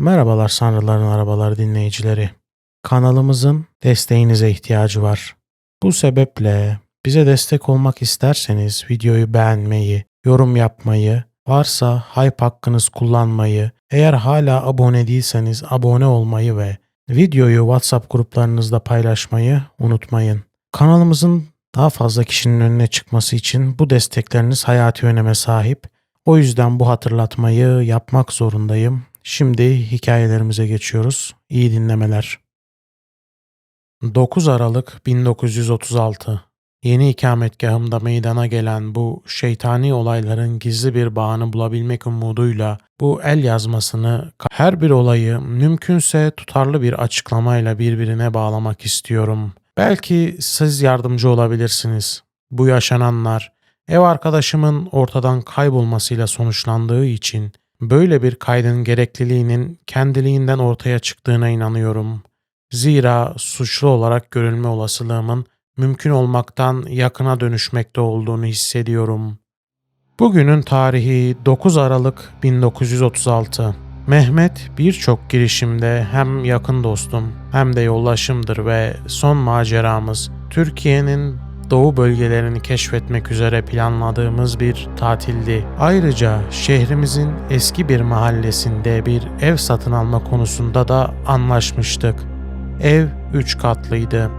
Merhabalar Sanrıların Arabalar dinleyicileri. Kanalımızın desteğinize ihtiyacı var. Bu sebeple bize destek olmak isterseniz videoyu beğenmeyi, yorum yapmayı, varsa hype hakkınız kullanmayı, eğer hala abone değilseniz abone olmayı ve videoyu WhatsApp gruplarınızda paylaşmayı unutmayın. Kanalımızın daha fazla kişinin önüne çıkması için bu destekleriniz hayati öneme sahip. O yüzden bu hatırlatmayı yapmak zorundayım. Şimdi hikayelerimize geçiyoruz. İyi dinlemeler. 9 Aralık 1936 Yeni ikametgahımda meydana gelen bu şeytani olayların gizli bir bağını bulabilmek umuduyla bu el yazmasını her bir olayı mümkünse tutarlı bir açıklamayla birbirine bağlamak istiyorum. Belki siz yardımcı olabilirsiniz. Bu yaşananlar ev arkadaşımın ortadan kaybolmasıyla sonuçlandığı için böyle bir kaydın gerekliliğinin kendiliğinden ortaya çıktığına inanıyorum. Zira suçlu olarak görülme olasılığımın mümkün olmaktan yakına dönüşmekte olduğunu hissediyorum. Bugünün tarihi 9 Aralık 1936. Mehmet birçok girişimde hem yakın dostum hem de yoldaşımdır ve son maceramız Türkiye'nin doğu bölgelerini keşfetmek üzere planladığımız bir tatildi. Ayrıca şehrimizin eski bir mahallesinde bir ev satın alma konusunda da anlaşmıştık. Ev 3 katlıydı.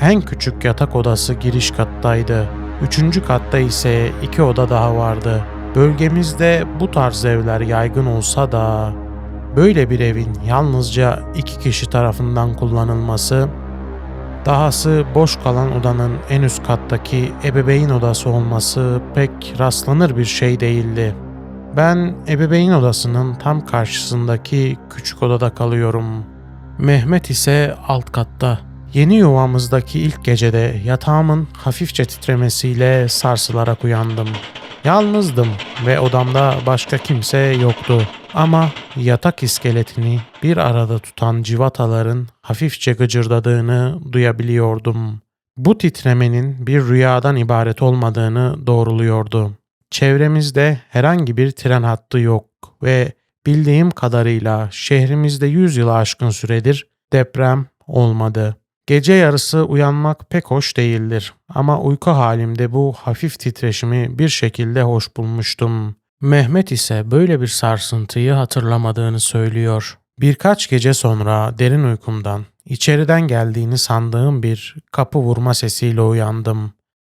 En küçük yatak odası giriş kattaydı. Üçüncü katta ise iki oda daha vardı. Bölgemizde bu tarz evler yaygın olsa da böyle bir evin yalnızca iki kişi tarafından kullanılması, dahası boş kalan odanın en üst kattaki ebeveyn odası olması pek rastlanır bir şey değildi. Ben ebeveyn odasının tam karşısındaki küçük odada kalıyorum. Mehmet ise alt katta. Yeni yuvamızdaki ilk gecede yatağımın hafifçe titremesiyle sarsılarak uyandım. Yalnızdım ve odamda başka kimse yoktu. Ama yatak iskeletini bir arada tutan civataların hafifçe gıcırdadığını duyabiliyordum. Bu titremenin bir rüyadan ibaret olmadığını doğruluyordu. Çevremizde herhangi bir tren hattı yok ve bildiğim kadarıyla şehrimizde 100 yılı aşkın süredir deprem olmadı. Gece yarısı uyanmak pek hoş değildir ama uyku halimde bu hafif titreşimi bir şekilde hoş bulmuştum. Mehmet ise böyle bir sarsıntıyı hatırlamadığını söylüyor. Birkaç gece sonra derin uykumdan içeriden geldiğini sandığım bir kapı vurma sesiyle uyandım.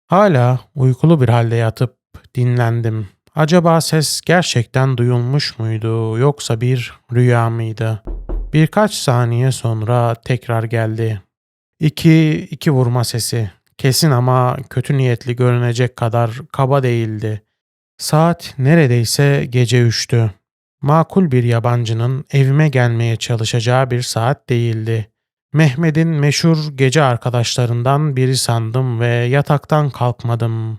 Hala uykulu bir halde yatıp dinlendim. Acaba ses gerçekten duyulmuş muydu yoksa bir rüya mıydı? Birkaç saniye sonra tekrar geldi. İki, iki vurma sesi. Kesin ama kötü niyetli görünecek kadar kaba değildi. Saat neredeyse gece üçtü. Makul bir yabancının evime gelmeye çalışacağı bir saat değildi. Mehmet'in meşhur gece arkadaşlarından biri sandım ve yataktan kalkmadım.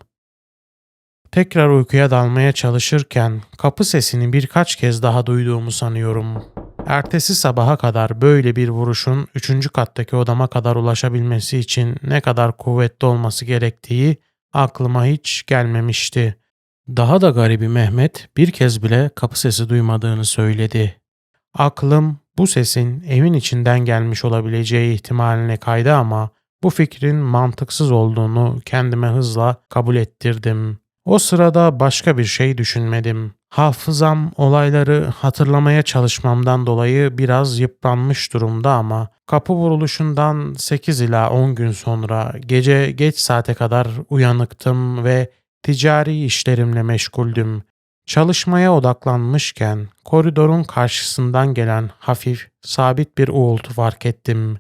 Tekrar uykuya dalmaya çalışırken kapı sesini birkaç kez daha duyduğumu sanıyorum. Ertesi sabaha kadar böyle bir vuruşun üçüncü kattaki odama kadar ulaşabilmesi için ne kadar kuvvetli olması gerektiği aklıma hiç gelmemişti. Daha da garibi Mehmet bir kez bile kapı sesi duymadığını söyledi. Aklım bu sesin evin içinden gelmiş olabileceği ihtimaline kaydı ama bu fikrin mantıksız olduğunu kendime hızla kabul ettirdim. O sırada başka bir şey düşünmedim. Hafızam olayları hatırlamaya çalışmamdan dolayı biraz yıpranmış durumda ama kapı vuruluşundan 8 ila 10 gün sonra gece geç saate kadar uyanıktım ve ticari işlerimle meşguldüm. Çalışmaya odaklanmışken koridorun karşısından gelen hafif, sabit bir uğultu fark ettim.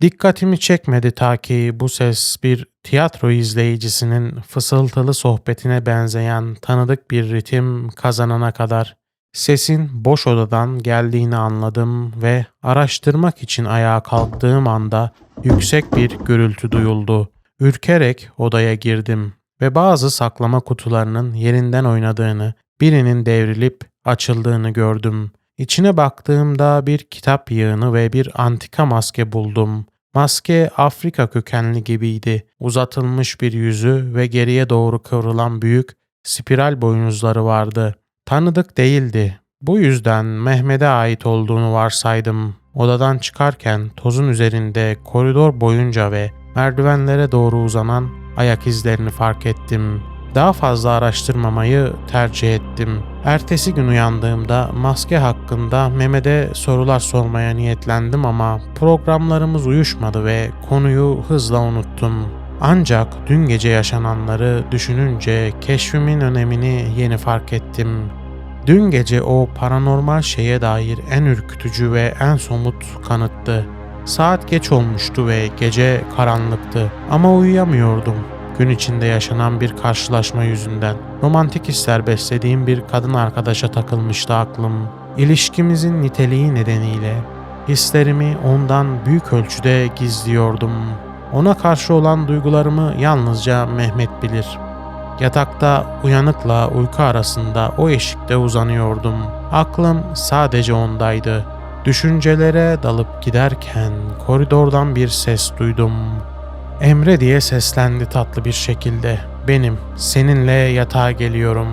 Dikkatimi çekmedi ta ki bu ses bir tiyatro izleyicisinin fısıltılı sohbetine benzeyen tanıdık bir ritim kazanana kadar. Sesin boş odadan geldiğini anladım ve araştırmak için ayağa kalktığım anda yüksek bir gürültü duyuldu. Ürkerek odaya girdim ve bazı saklama kutularının yerinden oynadığını, birinin devrilip açıldığını gördüm. İçine baktığımda bir kitap yığını ve bir antika maske buldum. Maske Afrika kökenli gibiydi. Uzatılmış bir yüzü ve geriye doğru kıvrılan büyük spiral boynuzları vardı. Tanıdık değildi. Bu yüzden Mehmet'e ait olduğunu varsaydım. Odadan çıkarken tozun üzerinde koridor boyunca ve merdivenlere doğru uzanan ayak izlerini fark ettim. Daha fazla araştırmamayı tercih ettim. Ertesi gün uyandığımda maske hakkında Mehmet'e sorular sormaya niyetlendim ama programlarımız uyuşmadı ve konuyu hızla unuttum. Ancak dün gece yaşananları düşününce keşfimin önemini yeni fark ettim. Dün gece o paranormal şeye dair en ürkütücü ve en somut kanıttı. Saat geç olmuştu ve gece karanlıktı ama uyuyamıyordum. Gün içinde yaşanan bir karşılaşma yüzünden romantik hisler beslediğim bir kadın arkadaşa takılmıştı aklım. İlişkimizin niteliği nedeniyle hislerimi ondan büyük ölçüde gizliyordum. Ona karşı olan duygularımı yalnızca Mehmet bilir. Yatakta uyanıkla uyku arasında o eşikte uzanıyordum. Aklım sadece ondaydı. Düşüncelere dalıp giderken koridordan bir ses duydum. Emre diye seslendi tatlı bir şekilde. Benim, seninle yatağa geliyorum.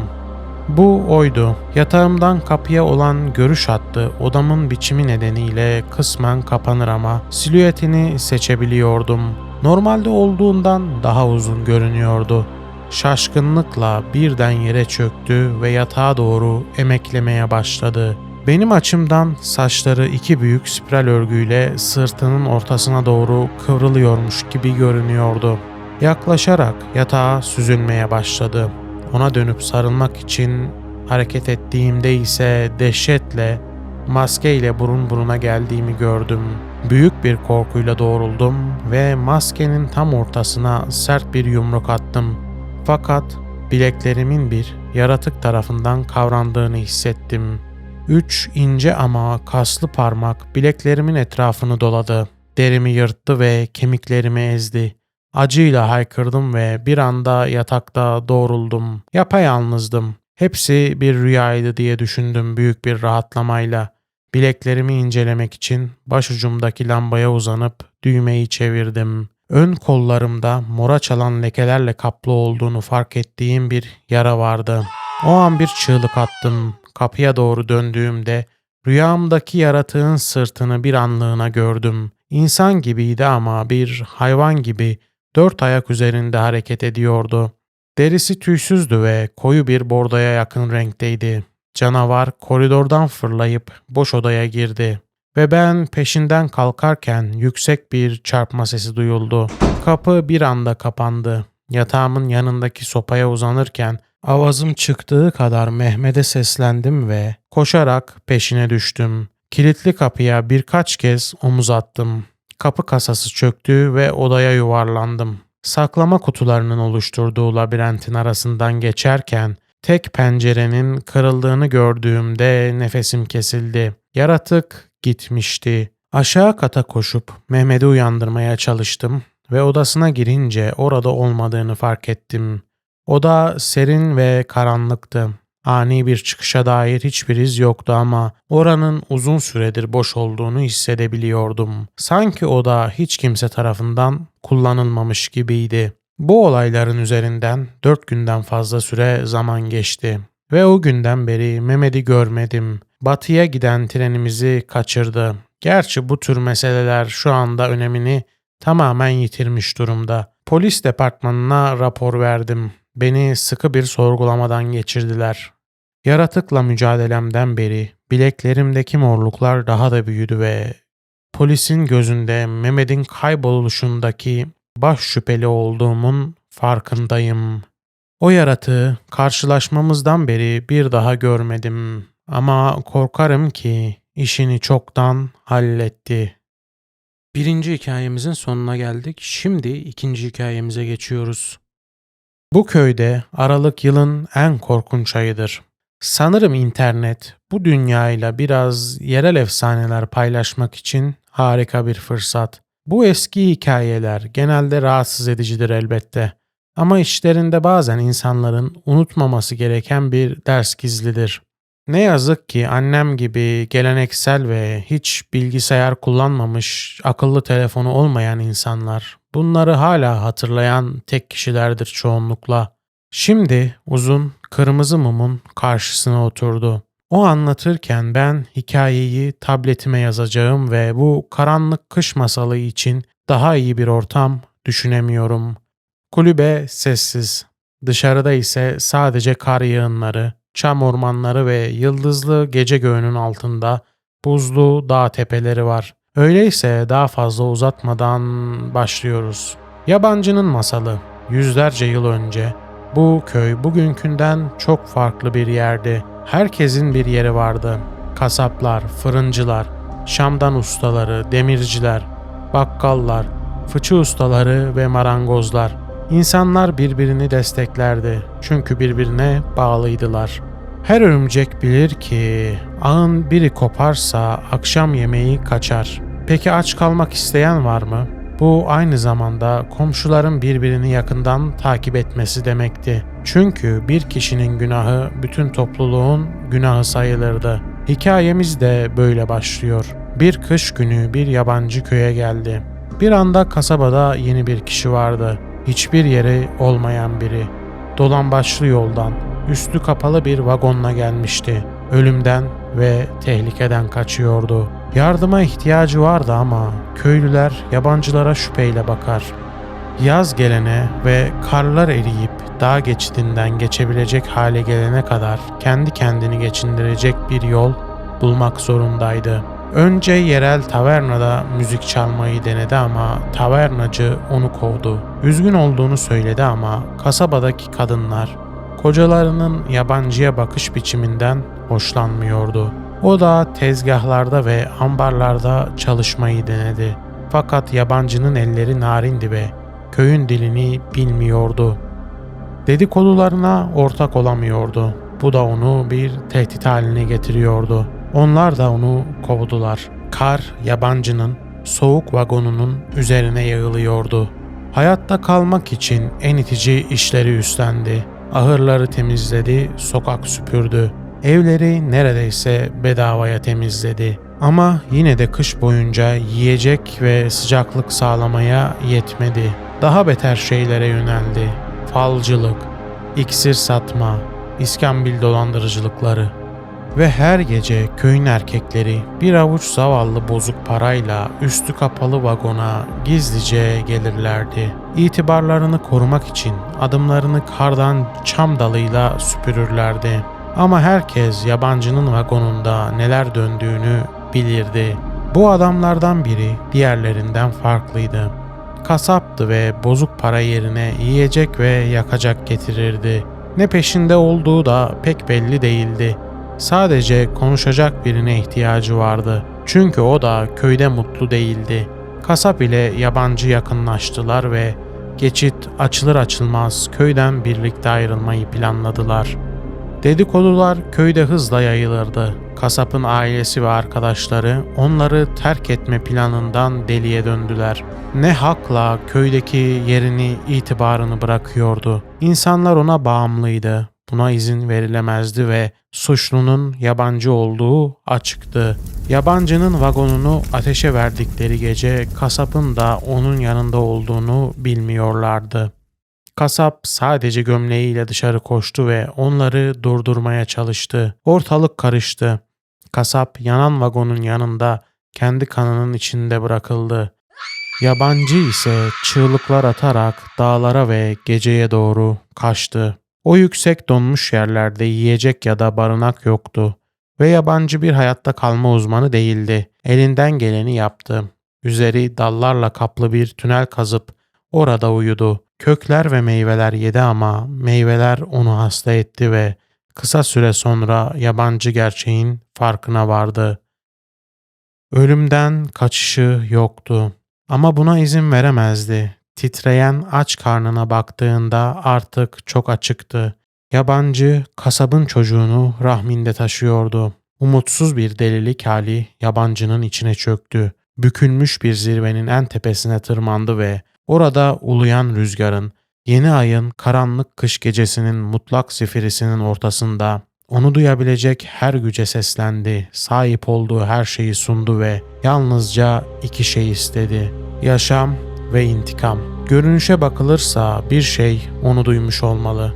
Bu oydu. Yatağımdan kapıya olan görüş hattı odamın biçimi nedeniyle kısmen kapanır ama silüetini seçebiliyordum. Normalde olduğundan daha uzun görünüyordu. Şaşkınlıkla birden yere çöktü ve yatağa doğru emeklemeye başladı. Benim açımdan saçları iki büyük spiral örgüyle sırtının ortasına doğru kıvrılıyormuş gibi görünüyordu. Yaklaşarak yatağa süzülmeye başladı. Ona dönüp sarılmak için hareket ettiğimde ise dehşetle maskeyle burun buruna geldiğimi gördüm. Büyük bir korkuyla doğruldum ve maskenin tam ortasına sert bir yumruk attım. Fakat bileklerimin bir yaratık tarafından kavrandığını hissettim. Üç ince ama kaslı parmak bileklerimin etrafını doladı. Derimi yırttı ve kemiklerimi ezdi. Acıyla haykırdım ve bir anda yatakta doğruldum. Yapayalnızdım. Hepsi bir rüyaydı diye düşündüm büyük bir rahatlamayla. Bileklerimi incelemek için başucumdaki lambaya uzanıp düğmeyi çevirdim. Ön kollarımda mora çalan lekelerle kaplı olduğunu fark ettiğim bir yara vardı. O an bir çığlık attım. Kapıya doğru döndüğümde rüyamdaki yaratığın sırtını bir anlığına gördüm. İnsan gibiydi ama bir hayvan gibi dört ayak üzerinde hareket ediyordu. Derisi tüysüzdü ve koyu bir bordoya yakın renkteydi. Canavar koridordan fırlayıp boş odaya girdi ve ben peşinden kalkarken yüksek bir çarpma sesi duyuldu. Kapı bir anda kapandı. Yatağımın yanındaki sopaya uzanırken avazım çıktığı kadar Mehmet'e seslendim ve koşarak peşine düştüm. Kilitli kapıya birkaç kez omuz attım. Kapı kasası çöktü ve odaya yuvarlandım. Saklama kutularının oluşturduğu labirentin arasından geçerken tek pencerenin kırıldığını gördüğümde nefesim kesildi. Yaratık gitmişti. Aşağı kata koşup Mehmet'i uyandırmaya çalıştım ve odasına girince orada olmadığını fark ettim. Oda serin ve karanlıktı. Ani bir çıkışa dair hiçbir iz yoktu ama oranın uzun süredir boş olduğunu hissedebiliyordum. Sanki oda hiç kimse tarafından kullanılmamış gibiydi. Bu olayların üzerinden dört günden fazla süre zaman geçti. Ve o günden beri Mehmet'i görmedim. Batıya giden trenimizi kaçırdı. Gerçi bu tür meseleler şu anda önemini tamamen yitirmiş durumda. Polis departmanına rapor verdim. Beni sıkı bir sorgulamadan geçirdiler. Yaratıkla mücadelemden beri bileklerimdeki morluklar daha da büyüdü ve polisin gözünde Mehmet'in kayboluşundaki baş şüpheli olduğumun farkındayım. O yaratığı karşılaşmamızdan beri bir daha görmedim ama korkarım ki işini çoktan halletti. Birinci hikayemizin sonuna geldik. Şimdi ikinci hikayemize geçiyoruz. Bu köyde Aralık yılın en korkunç ayıdır. Sanırım internet bu dünyayla biraz yerel efsaneler paylaşmak için harika bir fırsat. Bu eski hikayeler genelde rahatsız edicidir elbette. Ama içlerinde bazen insanların unutmaması gereken bir ders gizlidir. Ne yazık ki annem gibi geleneksel ve hiç bilgisayar kullanmamış, akıllı telefonu olmayan insanlar bunları hala hatırlayan tek kişilerdir çoğunlukla. Şimdi uzun kırmızı mumun karşısına oturdu. O anlatırken ben hikayeyi tabletime yazacağım ve bu karanlık kış masalı için daha iyi bir ortam düşünemiyorum. Kulübe sessiz. Dışarıda ise sadece kar yığınları, çam ormanları ve yıldızlı gece göğünün altında buzlu dağ tepeleri var. Öyleyse daha fazla uzatmadan başlıyoruz. Yabancının masalı. Yüzlerce yıl önce bu köy bugünkünden çok farklı bir yerdi. Herkesin bir yeri vardı. Kasaplar, fırıncılar, şamdan ustaları, demirciler, bakkallar, fıçı ustaları ve marangozlar. İnsanlar birbirini desteklerdi çünkü birbirine bağlıydılar. Her örümcek bilir ki ağın biri koparsa akşam yemeği kaçar. Peki aç kalmak isteyen var mı? Bu aynı zamanda komşuların birbirini yakından takip etmesi demekti. Çünkü bir kişinin günahı bütün topluluğun günahı sayılırdı. Hikayemiz de böyle başlıyor. Bir kış günü bir yabancı köye geldi. Bir anda kasabada yeni bir kişi vardı. Hiçbir yeri olmayan biri. Dolambaçlı yoldan, üstü kapalı bir vagonla gelmişti. Ölümden ve tehlikeden kaçıyordu. Yardıma ihtiyacı vardı ama köylüler yabancılara şüpheyle bakar. Yaz gelene ve karlar eriyip dağ geçidinden geçebilecek hale gelene kadar kendi kendini geçindirecek bir yol bulmak zorundaydı. Önce yerel tavernada müzik çalmayı denedi ama tavernacı onu kovdu. Üzgün olduğunu söyledi ama kasabadaki kadınlar kocalarının yabancıya bakış biçiminden hoşlanmıyordu. O da tezgahlarda ve ambarlarda çalışmayı denedi. Fakat yabancının elleri narindi ve köyün dilini bilmiyordu. Dedikodularına ortak olamıyordu. Bu da onu bir tehdit haline getiriyordu. Onlar da onu kovdular. Kar yabancının soğuk vagonunun üzerine yığılıyordu. Hayatta kalmak için en itici işleri üstlendi. Ahırları temizledi, sokak süpürdü. Evleri neredeyse bedavaya temizledi. Ama yine de kış boyunca yiyecek ve sıcaklık sağlamaya yetmedi. Daha beter şeylere yöneldi. Falcılık, iksir satma, iskambil dolandırıcılıkları. Ve her gece köyün erkekleri bir avuç zavallı bozuk parayla üstü kapalı vagona gizlice gelirlerdi. İtibarlarını korumak için adımlarını kardan çam dalıyla süpürürlerdi. Ama herkes yabancının vagonunda neler döndüğünü bilirdi. Bu adamlardan biri diğerlerinden farklıydı. Kasaptı ve bozuk para yerine yiyecek ve yakacak getirirdi. Ne peşinde olduğu da pek belli değildi. Sadece konuşacak birine ihtiyacı vardı. Çünkü o da köyde mutlu değildi. Kasap ile yabancı yakınlaştılar ve geçit açılır açılmaz köyden birlikte ayrılmayı planladılar. Dedikodular köyde hızla yayılırdı. Kasapın ailesi ve arkadaşları onları terk etme planından deliye döndüler. Ne hakla köydeki yerini, itibarını bırakıyordu. İnsanlar ona bağımlıydı. Buna izin verilemezdi ve suçlunun yabancı olduğu açıktı. Yabancının vagonunu ateşe verdikleri gece kasapın da onun yanında olduğunu bilmiyorlardı. Kasap sadece gömleğiyle dışarı koştu ve onları durdurmaya çalıştı. Ortalık karıştı. Kasap yanan vagonun yanında kendi kanının içinde bırakıldı. Yabancı ise çığlıklar atarak dağlara ve geceye doğru kaçtı. O yüksek donmuş yerlerde yiyecek ya da barınak yoktu ve yabancı bir hayatta kalma uzmanı değildi. Elinden geleni yaptı. Üzeri dallarla kaplı bir tünel kazıp orada uyudu. Kökler ve meyveler yedi ama meyveler onu hasta etti ve kısa süre sonra yabancı gerçeğin farkına vardı. Ölümden kaçışı yoktu ama buna izin veremezdi. Titreyen aç karnına baktığında artık çok açıktı. Yabancı kasabın çocuğunu rahminde taşıyordu. Umutsuz bir delilik hali yabancının içine çöktü. Bükülmüş bir zirvenin en tepesine tırmandı ve orada uluyan rüzgarın, yeni ayın karanlık kış gecesinin mutlak zifirisinin ortasında onu duyabilecek her güce seslendi, sahip olduğu her şeyi sundu ve yalnızca iki şey istedi. Yaşam ve intikam. Görünüşe bakılırsa bir şey onu duymuş olmalı.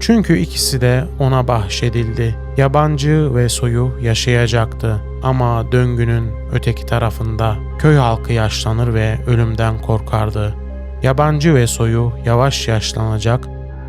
Çünkü ikisi de ona bahşedildi. Yabancı ve soyu yaşayacaktı ama döngünün öteki tarafında köy halkı yaşlanır ve ölümden korkardı. Yabancı ve soyu yavaş yaşlanacak,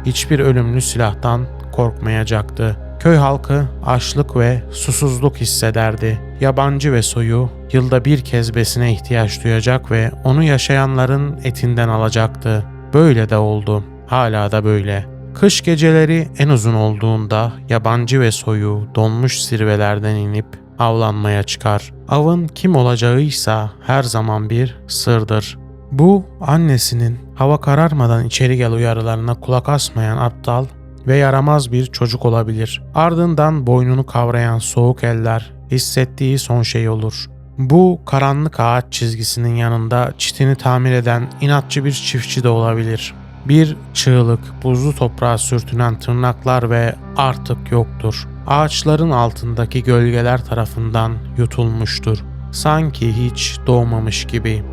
hiçbir ölümlü silahtan korkmayacaktı. Köy halkı açlık ve susuzluk hissederdi. Yabancı ve soyu yılda bir kez besine ihtiyaç duyacak ve onu yaşayanların etinden alacaktı. Böyle de oldu. Hala da böyle. Kış geceleri en uzun olduğunda yabancı ve soyu donmuş zirvelerden inip avlanmaya çıkar. Avın kim olacağıysa her zaman bir sırdır. Bu annesinin hava kararmadan içeri gel uyarılarına kulak asmayan aptal ve yaramaz bir çocuk olabilir. Ardından boynunu kavrayan soğuk eller hissettiği son şey olur. Bu karanlık ağaç çizgisinin yanında çitini tamir eden inatçı bir çiftçi de olabilir. Bir çığlık, buzlu toprağa sürtünen tırnaklar ve artık yoktur. Ağaçların altındaki gölgeler tarafından yutulmuştur. Sanki hiç doğmamış gibi.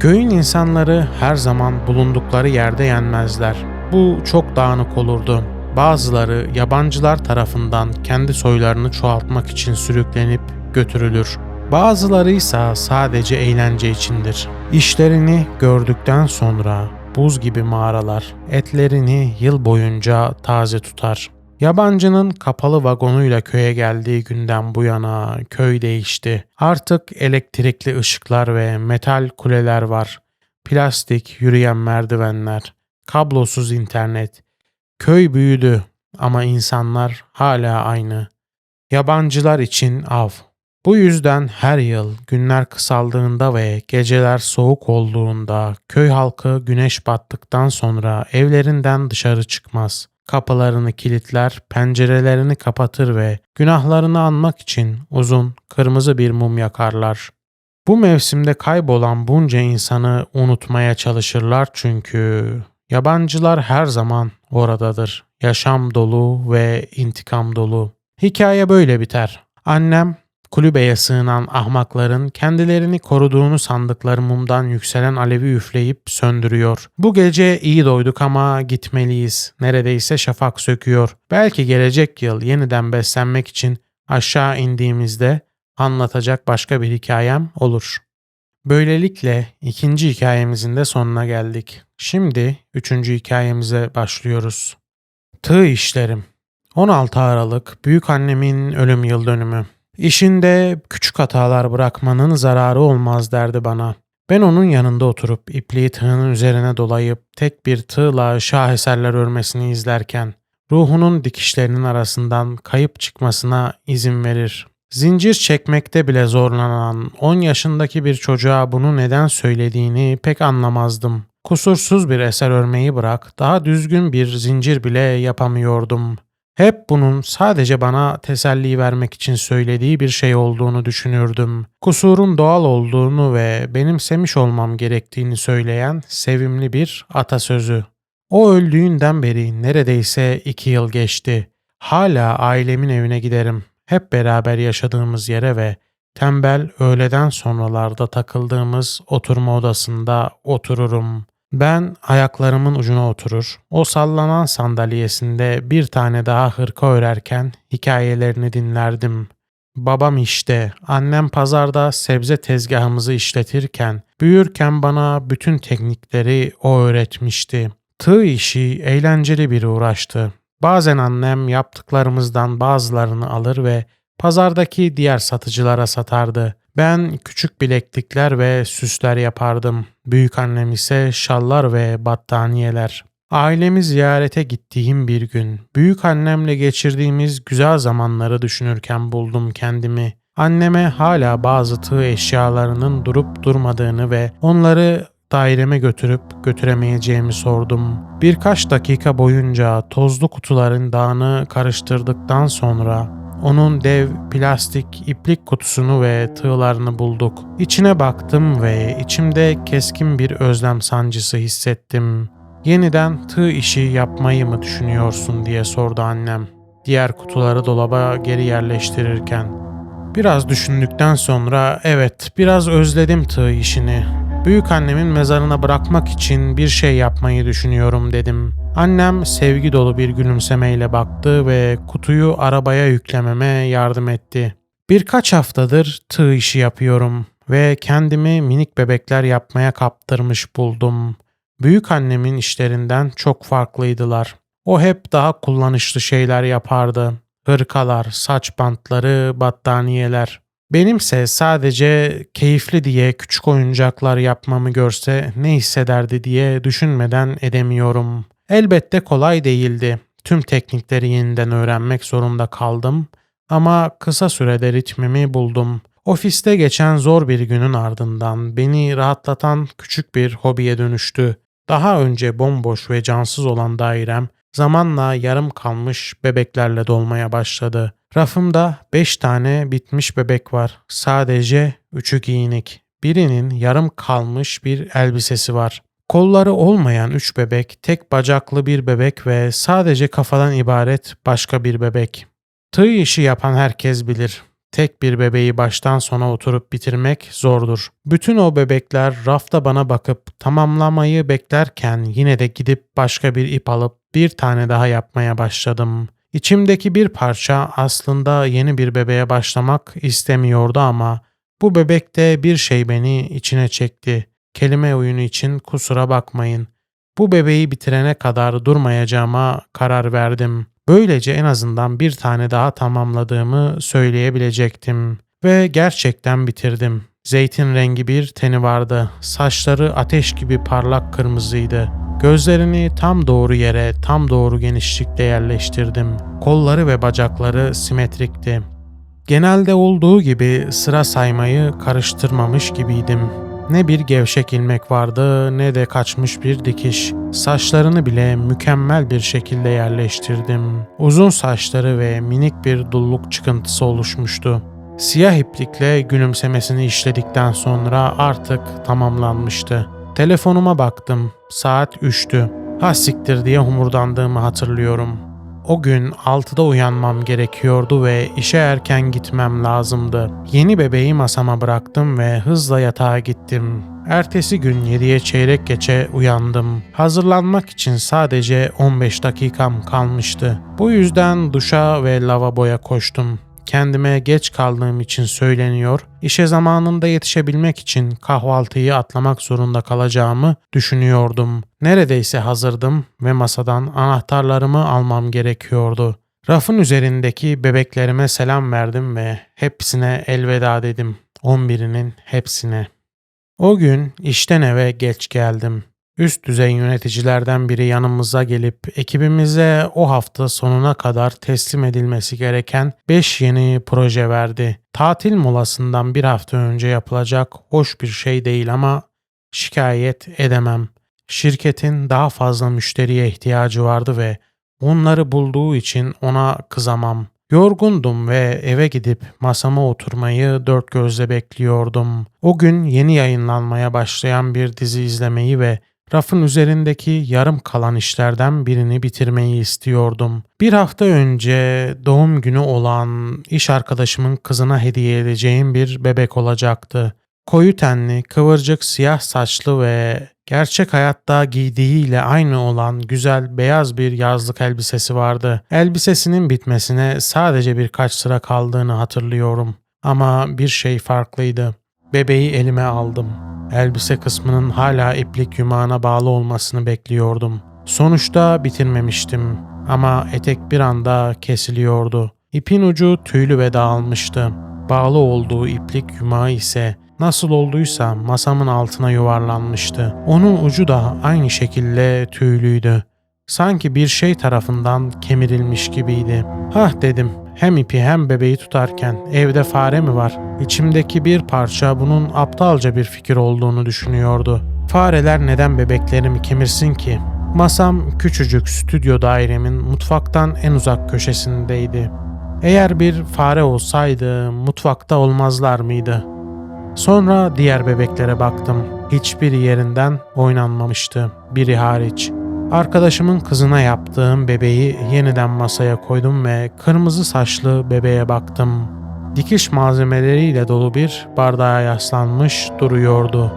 Köyün insanları her zaman bulundukları yerde yenmezler. Bu çok dağınık olurdu. Bazıları yabancılar tarafından kendi soylarını çoğaltmak için sürüklenip götürülür. Bazıları ise sadece eğlence içindir. İşlerini gördükten sonra buz gibi mağaralar etlerini yıl boyunca taze tutar. Yabancının kapalı vagonuyla köye geldiği günden bu yana köy değişti. Artık elektrikli ışıklar ve metal kuleler var. Plastik yürüyen merdivenler, kablosuz internet. Köy büyüdü ama insanlar hala aynı. Yabancılar için av. Bu yüzden her yıl günler kısaldığında ve geceler soğuk olduğunda köy halkı güneş battıktan sonra evlerinden dışarı çıkmaz. Kapılarını kilitler, pencerelerini kapatır ve günahlarını anmak için uzun kırmızı bir mum yakarlar. Bu mevsimde kaybolan bunca insanı unutmaya çalışırlar çünkü yabancılar her zaman oradadır. Yaşam dolu ve intikam dolu. Hikaye böyle biter. Annem kulübeye sığınan ahmakların kendilerini koruduğunu sandıkları mumdan yükselen alevi üfleyip söndürüyor. Bu gece iyi doyduk ama gitmeliyiz. Neredeyse şafak söküyor. Belki gelecek yıl yeniden beslenmek için aşağı indiğimizde anlatacak başka bir hikayem olur. Böylelikle ikinci hikayemizin de sonuna geldik. Şimdi üçüncü hikayemize başlıyoruz. Tığ işlerim. 16 Aralık büyük annemin ölüm yıl dönümü. İşinde küçük hatalar bırakmanın zararı olmaz derdi bana. Ben onun yanında oturup ipliği tığının üzerine dolayıp tek bir tığla şaheserler örmesini izlerken ruhunun dikişlerinin arasından kayıp çıkmasına izin verir. Zincir çekmekte bile zorlanan 10 yaşındaki bir çocuğa bunu neden söylediğini pek anlamazdım. Kusursuz bir eser örmeyi bırak, daha düzgün bir zincir bile yapamıyordum. Hep bunun sadece bana teselli vermek için söylediği bir şey olduğunu düşünürdüm. Kusurun doğal olduğunu ve benimsemiş olmam gerektiğini söyleyen sevimli bir atasözü. O öldüğünden beri neredeyse iki yıl geçti. Hala ailemin evine giderim. Hep beraber yaşadığımız yere ve tembel öğleden sonralarda takıldığımız oturma odasında otururum. Ben ayaklarımın ucuna oturur, o sallanan sandalyesinde bir tane daha hırka örerken hikayelerini dinlerdim. Babam işte, annem pazarda sebze tezgahımızı işletirken, büyürken bana bütün teknikleri o öğretmişti. Tığ işi eğlenceli bir uğraştı. Bazen annem yaptıklarımızdan bazılarını alır ve pazardaki diğer satıcılara satardı. Ben küçük bileklikler ve süsler yapardım. Büyük annem ise şallar ve battaniyeler. Ailemi ziyarete gittiğim bir gün, büyük annemle geçirdiğimiz güzel zamanları düşünürken buldum kendimi. Anneme hala bazı tığ eşyalarının durup durmadığını ve onları daireme götürüp götüremeyeceğimi sordum. Birkaç dakika boyunca tozlu kutuların dağını karıştırdıktan sonra onun dev plastik iplik kutusunu ve tığlarını bulduk. İçine baktım ve içimde keskin bir özlem sancısı hissettim. Yeniden tığ işi yapmayı mı düşünüyorsun diye sordu annem. Diğer kutuları dolaba geri yerleştirirken. Biraz düşündükten sonra evet biraz özledim tığ işini. Büyük annemin mezarına bırakmak için bir şey yapmayı düşünüyorum dedim. Annem sevgi dolu bir gülümsemeyle baktı ve kutuyu arabaya yüklememe yardım etti. Birkaç haftadır tığ işi yapıyorum ve kendimi minik bebekler yapmaya kaptırmış buldum. Büyük annemin işlerinden çok farklıydılar. O hep daha kullanışlı şeyler yapardı. Hırkalar, saç bantları, battaniyeler. Benimse sadece keyifli diye küçük oyuncaklar yapmamı görse ne hissederdi diye düşünmeden edemiyorum. Elbette kolay değildi. Tüm teknikleri yeniden öğrenmek zorunda kaldım ama kısa sürede ritmimi buldum. Ofiste geçen zor bir günün ardından beni rahatlatan küçük bir hobiye dönüştü. Daha önce bomboş ve cansız olan dairem zamanla yarım kalmış bebeklerle dolmaya başladı. Rafımda 5 tane bitmiş bebek var. Sadece 3'ü giyinik. Birinin yarım kalmış bir elbisesi var. Kolları olmayan 3 bebek, tek bacaklı bir bebek ve sadece kafadan ibaret başka bir bebek. Tığ işi yapan herkes bilir. Tek bir bebeği baştan sona oturup bitirmek zordur. Bütün o bebekler rafta bana bakıp tamamlamayı beklerken yine de gidip başka bir ip alıp bir tane daha yapmaya başladım. İçimdeki bir parça aslında yeni bir bebeğe başlamak istemiyordu ama bu bebekte bir şey beni içine çekti. Kelime oyunu için kusura bakmayın. Bu bebeği bitirene kadar durmayacağıma karar verdim. Böylece en azından bir tane daha tamamladığımı söyleyebilecektim. Ve gerçekten bitirdim. Zeytin rengi bir teni vardı. Saçları ateş gibi parlak kırmızıydı. Gözlerini tam doğru yere, tam doğru genişlikte yerleştirdim. Kolları ve bacakları simetrikti. Genelde olduğu gibi sıra saymayı karıştırmamış gibiydim. Ne bir gevşek ilmek vardı ne de kaçmış bir dikiş. Saçlarını bile mükemmel bir şekilde yerleştirdim. Uzun saçları ve minik bir dulluk çıkıntısı oluşmuştu. Siyah iplikle gülümsemesini işledikten sonra artık tamamlanmıştı. Telefonuma baktım. Saat 3'tü. Ha siktir diye humurdandığımı hatırlıyorum. O gün 6'da uyanmam gerekiyordu ve işe erken gitmem lazımdı. Yeni bebeği masama bıraktım ve hızla yatağa gittim. Ertesi gün 7'ye çeyrek geçe uyandım. Hazırlanmak için sadece 15 dakikam kalmıştı. Bu yüzden duşa ve lavaboya koştum kendime geç kaldığım için söyleniyor, işe zamanında yetişebilmek için kahvaltıyı atlamak zorunda kalacağımı düşünüyordum. Neredeyse hazırdım ve masadan anahtarlarımı almam gerekiyordu. Rafın üzerindeki bebeklerime selam verdim ve hepsine elveda dedim. 11'inin hepsine. O gün işten eve geç geldim. Üst düzey yöneticilerden biri yanımıza gelip ekibimize o hafta sonuna kadar teslim edilmesi gereken 5 yeni proje verdi. Tatil molasından bir hafta önce yapılacak hoş bir şey değil ama şikayet edemem. Şirketin daha fazla müşteriye ihtiyacı vardı ve onları bulduğu için ona kızamam. Yorgundum ve eve gidip masama oturmayı dört gözle bekliyordum. O gün yeni yayınlanmaya başlayan bir dizi izlemeyi ve Rafın üzerindeki yarım kalan işlerden birini bitirmeyi istiyordum. Bir hafta önce doğum günü olan iş arkadaşımın kızına hediye edeceğim bir bebek olacaktı. Koyu tenli, kıvırcık siyah saçlı ve gerçek hayatta giydiğiyle aynı olan güzel beyaz bir yazlık elbisesi vardı. Elbisesinin bitmesine sadece birkaç sıra kaldığını hatırlıyorum. Ama bir şey farklıydı. Bebeği elime aldım. Elbise kısmının hala iplik yumağına bağlı olmasını bekliyordum. Sonuçta bitirmemiştim ama etek bir anda kesiliyordu. İpin ucu tüylü ve dağılmıştı. Bağlı olduğu iplik yumağı ise nasıl olduysa masamın altına yuvarlanmıştı. Onun ucu da aynı şekilde tüylüydü. Sanki bir şey tarafından kemirilmiş gibiydi. Hah dedim hem ipi hem bebeği tutarken evde fare mi var? İçimdeki bir parça bunun aptalca bir fikir olduğunu düşünüyordu. Fareler neden bebeklerimi kemirsin ki? Masam küçücük stüdyo dairemin mutfaktan en uzak köşesindeydi. Eğer bir fare olsaydı mutfakta olmazlar mıydı? Sonra diğer bebeklere baktım. Hiçbir yerinden oynanmamıştı. Biri hariç. Arkadaşımın kızına yaptığım bebeği yeniden masaya koydum ve kırmızı saçlı bebeğe baktım. Dikiş malzemeleriyle dolu bir bardağa yaslanmış duruyordu.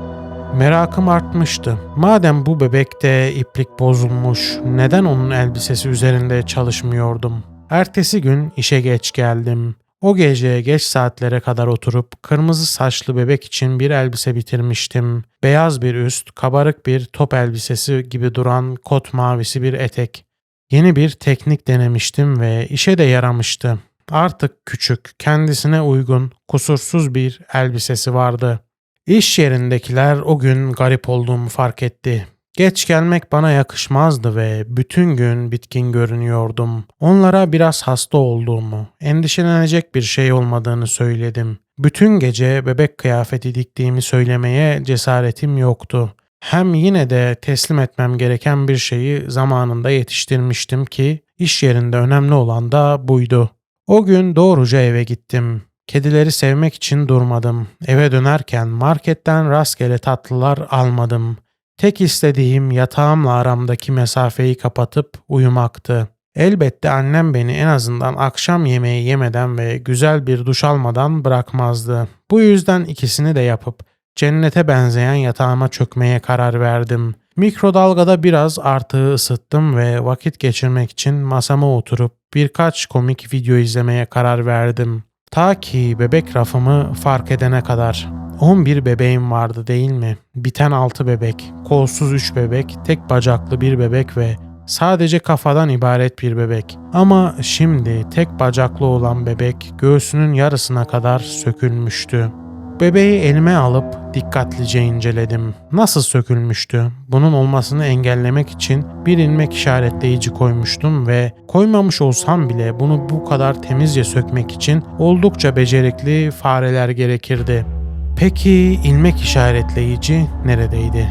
Merakım artmıştı. Madem bu bebekte iplik bozulmuş, neden onun elbisesi üzerinde çalışmıyordum? Ertesi gün işe geç geldim. O gece geç saatlere kadar oturup kırmızı saçlı bebek için bir elbise bitirmiştim. Beyaz bir üst, kabarık bir top elbisesi gibi duran kot mavisi bir etek. Yeni bir teknik denemiştim ve işe de yaramıştı. Artık küçük, kendisine uygun, kusursuz bir elbisesi vardı. İş yerindekiler o gün garip olduğumu fark etti. Geç gelmek bana yakışmazdı ve bütün gün bitkin görünüyordum. Onlara biraz hasta olduğumu, endişelenecek bir şey olmadığını söyledim. Bütün gece bebek kıyafeti diktiğimi söylemeye cesaretim yoktu. Hem yine de teslim etmem gereken bir şeyi zamanında yetiştirmiştim ki iş yerinde önemli olan da buydu. O gün doğruca eve gittim. Kedileri sevmek için durmadım. Eve dönerken marketten rastgele tatlılar almadım. Tek istediğim yatağımla aramdaki mesafeyi kapatıp uyumaktı. Elbette annem beni en azından akşam yemeği yemeden ve güzel bir duş almadan bırakmazdı. Bu yüzden ikisini de yapıp cennete benzeyen yatağıma çökmeye karar verdim. Mikrodalgada biraz artığı ısıttım ve vakit geçirmek için masama oturup birkaç komik video izlemeye karar verdim. Ta ki bebek rafımı fark edene kadar. 11 bebeğim vardı değil mi? Biten 6 bebek, kolsuz 3 bebek, tek bacaklı bir bebek ve sadece kafadan ibaret bir bebek. Ama şimdi tek bacaklı olan bebek göğsünün yarısına kadar sökülmüştü. Bebeği elime alıp dikkatlice inceledim. Nasıl sökülmüştü? Bunun olmasını engellemek için bir ilmek işaretleyici koymuştum ve koymamış olsam bile bunu bu kadar temizce sökmek için oldukça becerikli fareler gerekirdi. Peki ilmek işaretleyici neredeydi?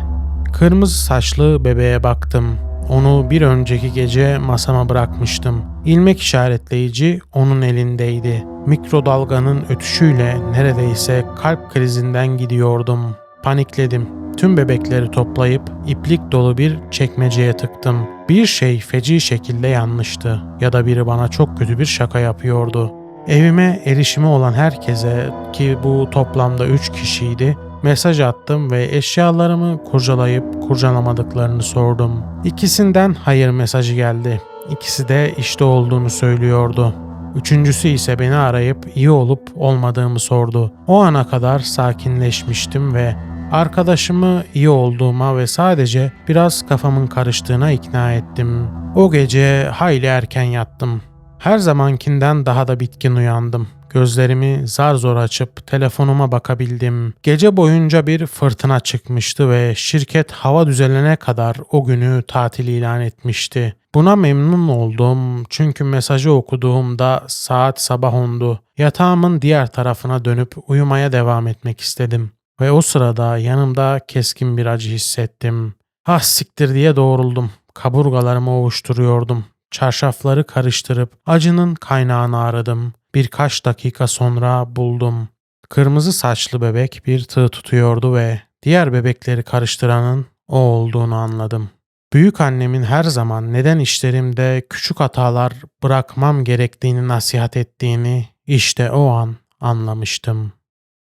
Kırmızı saçlı bebeğe baktım. Onu bir önceki gece masama bırakmıştım. İlmek işaretleyici onun elindeydi. Mikrodalganın ötüşüyle neredeyse kalp krizinden gidiyordum. Panikledim. Tüm bebekleri toplayıp iplik dolu bir çekmeceye tıktım. Bir şey feci şekilde yanlıştı ya da biri bana çok kötü bir şaka yapıyordu. Evime erişimi olan herkese ki bu toplamda 3 kişiydi mesaj attım ve eşyalarımı kurcalayıp kurcalamadıklarını sordum. İkisinden hayır mesajı geldi. İkisi de işte olduğunu söylüyordu. Üçüncüsü ise beni arayıp iyi olup olmadığımı sordu. O ana kadar sakinleşmiştim ve arkadaşımı iyi olduğuma ve sadece biraz kafamın karıştığına ikna ettim. O gece hayli erken yattım. Her zamankinden daha da bitkin uyandım. Gözlerimi zar zor açıp telefonuma bakabildim. Gece boyunca bir fırtına çıkmıştı ve şirket hava düzelene kadar o günü tatil ilan etmişti. Buna memnun oldum çünkü mesajı okuduğumda saat sabah ondu. Yatağımın diğer tarafına dönüp uyumaya devam etmek istedim. Ve o sırada yanımda keskin bir acı hissettim. Ah siktir diye doğruldum. Kaburgalarımı ovuşturuyordum. Çarşafları karıştırıp acının kaynağını aradım. Birkaç dakika sonra buldum. Kırmızı saçlı bebek bir tığ tutuyordu ve diğer bebekleri karıştıranın o olduğunu anladım. Büyük annemin her zaman neden işlerimde küçük hatalar bırakmam gerektiğini nasihat ettiğini işte o an anlamıştım.